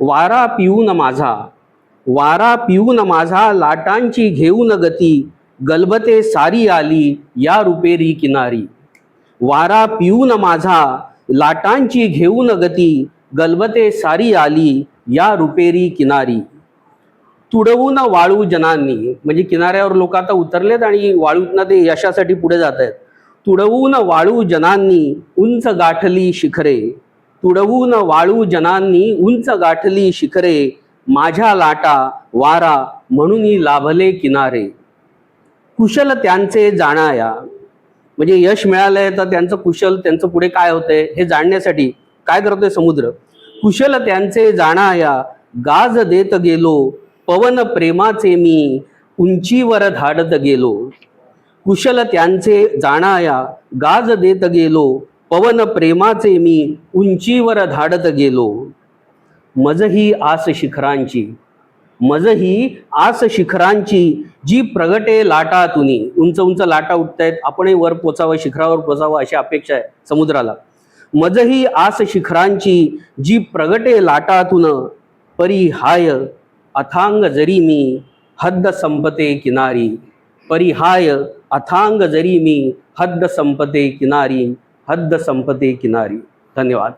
वारा पिऊन माझा वारा पिऊन माझा लाटांची घेऊन गती गलबते सारी आली या रुपेरी किनारी. वारा पिऊन माझा लाटांची घेऊन गती गलबते सारी आली या रुपेरी किनारी. तुडवून वाळू जनांनी म्हणजे किनाऱ्यावर लोक आता उतरलेत आणि वाळूतनं ते यशासाठी पुढे जात आहेत तुडवून वाळू जनांनी उंच गाठली शिखरे. तुडवून वाळू जनांनी उंच गाठली शिखरे माझ्या लाटा वारा म्हणून लाभले किनारे. कुशल त्यांचे जाणाया. म्हणजे यश मिळालंय तर त्यांचं कुशल त्यांचं पुढे काय होतंय हे जाणण्यासाठी काय करतोय समुद्र? कुशल त्यांचे जाणाया गाज देत गेलो पवन प्रेमाचे मी उंचीवर धाडत गेलो. कुशल त्यांचे जाणाया गाज देत गेलो पवन प्रेमाचे मी उंचीवर धाडत गेलो. मजही आस शिखरांची मजही आस शिखरांची जी प्रगटे लाटातुनी. उंच उंच लाटा उठतायत आपणही वर पोचावं शिखरावर पोचावं अशी अपेक्षा आहे समुद्राला. मजही आस शिखरांची जी प्रगटे लाटातून. परी हाय अथांग जरी मी हद्द संपते किनारी परिहाय अथांग जरी मी हद्द संपते किनारी. हद्द संपत्ती किनारी. धन्यवाद.